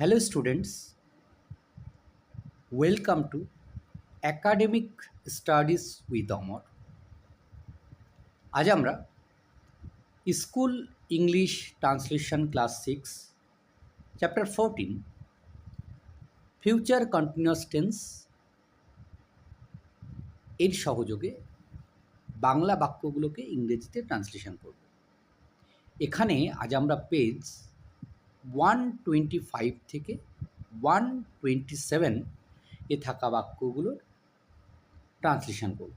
Hello students welcome to academic studies with Amar আজ আমরা school English translation class six chapter fourteen future continuous tense এর সহযোগে বাংলা বাক্যগুলোকে ইংরেজিতে translation করব। এখানে আজ আমরা পেজ ওয়ান টোয়েন্টি ফাইভ থেকে ওয়ান টোয়েন্টি সেভেন এ থাকা বাক্যগুলোর ট্রান্সলেশন করব।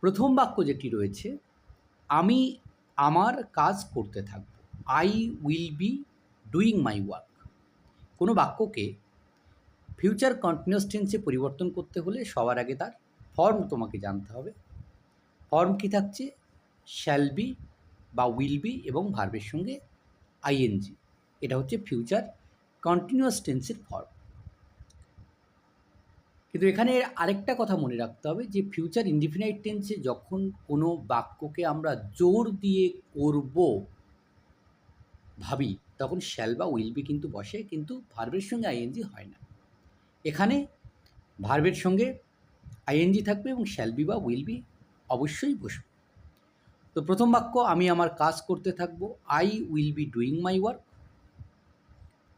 প্রথম বাক্য যেটি রয়েছে, আমি আমার কাজ করতে থাকব। I will be doing my work কোনো বাক্যকে ফিউচার কন্টিনিউয়াস টেন্সে পরিবর্তন করতে হলে সবার আগে তার ফর্ম তোমাকে জানতে হবে। ফর্ম কী থাকছে? শ্যাল বি বা উইল বি এবং ভার্বের সঙ্গে আইএনজি এটা হচ্ছে ফিউচার কন্টিনিউয়াস টেন্সের ফর্ম কিন্তু এখানে আরেকটা কথা মনে রাখতে হবে যে ফিউচার ইনডিফিনাইট টেন্সে যখন কোনো বাক্যকে আমরা জোর দিয়ে করব ভাবি, তখন শ্যাল বা উইল বি কিন্তু বসে, কিন্তু ভার্বের সঙ্গে আইএনজি হয় না। এখানে ভার্বের সঙ্গে আইএনজি থাকবে এবং শ্যাল বি বা উইল বি অবশ্যই বসবে। তো প্রথম বাক্য, আমি আমার কাজ করতে থাকব I will be doing my work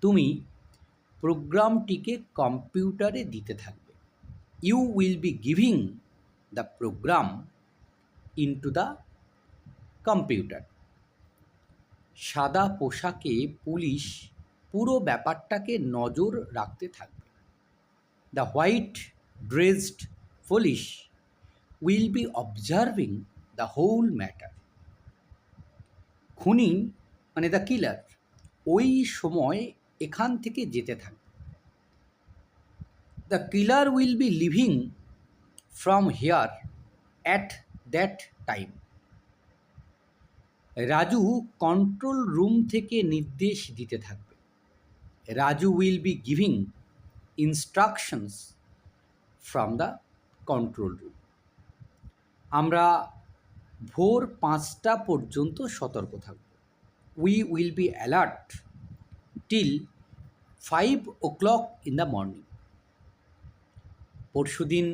তুমি প্রোগ্রামটিকে কম্পিউটারে দিতে থাকবে। You will be giving the program into the computer সাদা পোশাকে পুলিশ পুরো ব্যাপারটাকে নজর রাখতে থাকবে। The white dressed police will be observing the whole matter খুনি মানে দ্য কিলার ওই সময় এখান থেকে যেতে থাকবে the killer will be living from here at that time Raju control room থেকে নির্দেশ দিতে থাকবে। Raju will be giving instructions from the control room আমরা ভোর পাঁচটা পর্যন্ত সতর্ক থাকব। We will be alert five o'clock in the morning পরশুদিন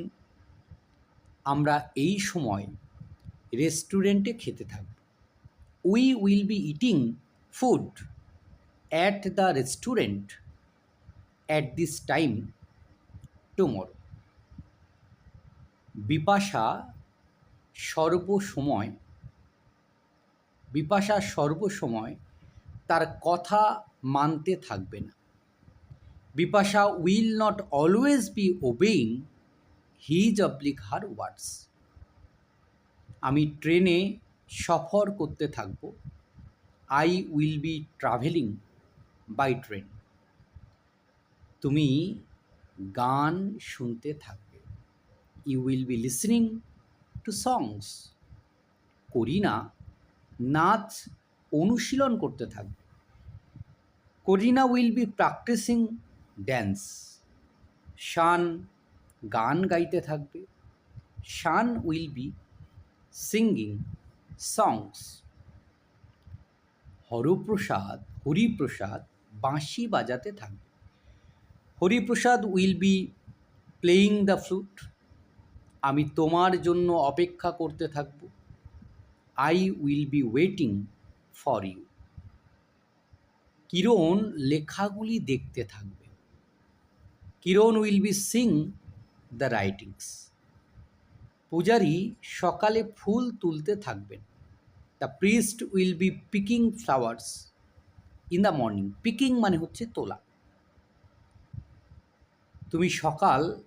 আমরা এই সময় রেস্টুরেন্টে খেতে থাকব। We will be eating food at the restaurant at this time tomorrow Bipasha সর্বসময় বিপাশা সর্বসময় তার কথা মানতে থাকবে না। Bipasha will not always be obeying his oblique her words আমি ট্রেনে সফর করতে থাকব। I will be travelling by train তুমি গান শুনতে থাকবে। You will be listening to songs Kareena নাচ অনুশীলন করতে থাকবে। Kareena will be practising dance Shaan গান গাইতে থাকবে। Shaan will be singing songs Haraprasad, Hariprasad বাঁশি বাজাতে থাকবে। Hariprasad will be playing the flute আমি তোমার জন্য অপেক্ষা করতে থাকব। I will be waiting for you Kiran লেখাগুলি দেখতে থাকবে। Kiran will be seeing the writings. পূজারি সকালে ফুল তুলতে থাকবেন। The priest will be picking flowers in the morning. Picking মানে হচ্ছে তোলা। তুমি সকাল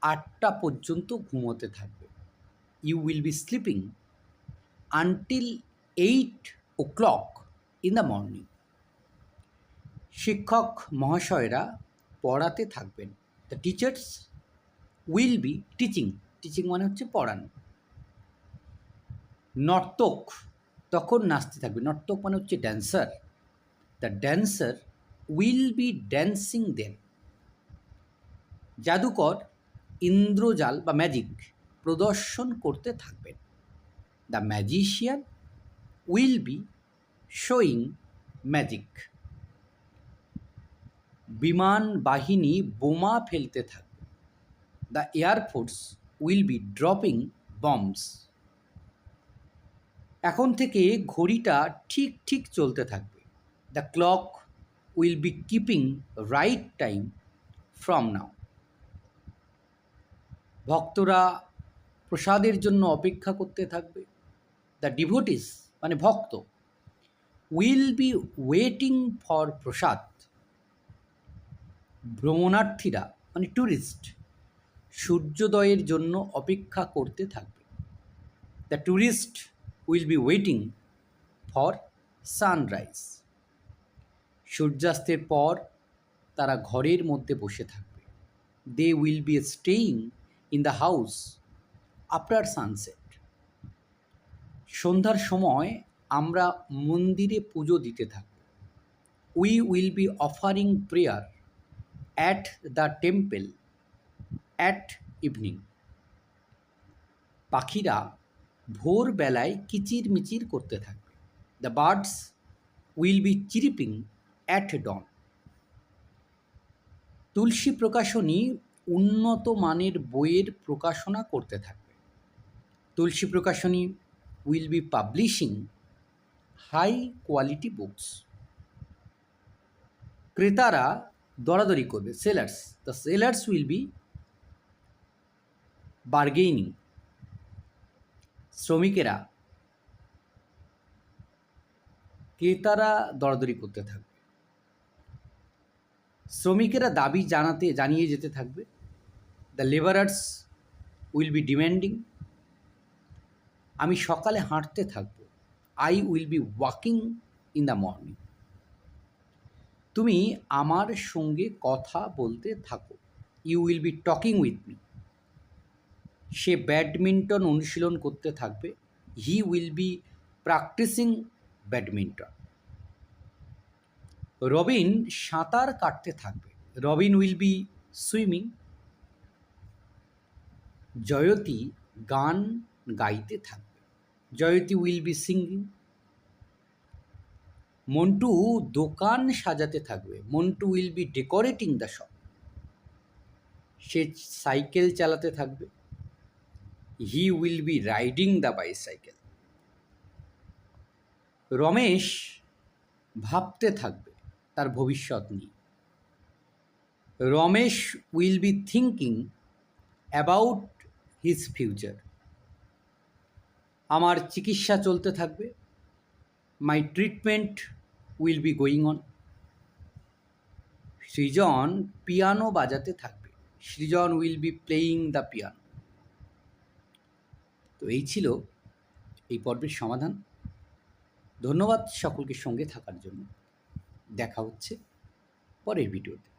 আটটা পর্যন্ত ঘুমোতে থাকবে। You will be sleeping until eight o'clock in the morning. শিক্ষক মহাশয়রা পড়াতে থাকবেন। The teachers will be teaching teaching মানে হচ্ছে পড়ানো। নর্তক তখন নাচতে থাকবে। নর্তক মানে হচ্ছে dancer the dancer will be dancing then জাদুকর ইন্দ্রজাল বা ম্যাজিক প্রদর্শন করতে থাকবেন। The magician will be showing magic বিমান বাহিনী বোমা ফেলতে থাকবে। The air force will be dropping bombs এখন থেকে ঘড়িটা ঠিক ঠিক চলতে থাকবে। The clock will be keeping right time from now ভক্তরা প্রসাদের জন্য অপেক্ষা করতে থাকবে। দ্য ডিভোটিস মানে ভক্ত will be waiting for prasad. ভ্রমণার্থীরা মানে ট্যুরিস্ট সূর্যোদয়ের জন্য অপেক্ষা করতে থাকবে। The tourist will be waiting for sunrise সূর্যাস্তের পর তারা ঘরের মধ্যে বসে থাকবে। They will be staying in the house after sunset সন্ধ্যার সময় আমরা মন্দিরে পুজো দিতে থাকব। We will be offering prayer at the temple at evening পাখিরা ভোরবেলায় কিচির মিচির করতে থাকবে। The birds will be chirping at dawn Tulsi Prakashani উন্নত মানের বইয়ের প্রকাশনা করতে থাকবে। Tulsi Prakashani will be publishing high quality books ক্রেতারা দরাদরি করবে। Sellers the sellers will be bargaining শ্রমিকেরা, ক্রেতারা দরাদরি করতে থাকবে। শ্রমিকেরা দাবি জানাতে, জানিয়ে যেতে থাকবে। The labourers will be demanding আমি সকালে হাঁটতে থাকব। I will be walking in the morning তুমি আমার সঙ্গে কথা বলতে থাকো। You will be talking with me say badminton অনুশীলন করতে থাকবে। He will be practising badminton Robin সাঁতার কাটতে থাকবে। Robin will be swimming Jayati গান গাইতে থাকবে। Jayati will be singing Montu দোকান সাজাতে থাকবে। Montu will be decorating the shop say cycle চালাতে থাকবে। He will be riding the bicycle Ramesh ভাবতে থাকবে তার ভবিষ্যৎ নিয়ে। Ramesh will be thinking about his future আমার চিকিৎসা চলতে থাকবে। My treatment will be going on Srijan piano বাজাতে থাকবে। Srijan will be playing the piano তো এই ছিল এই পর্বের সমাধান। ধন্যবাদ সকলকে সঙ্গে থাকার জন্য। দেখা হচ্ছে পরের ভিডিওতে।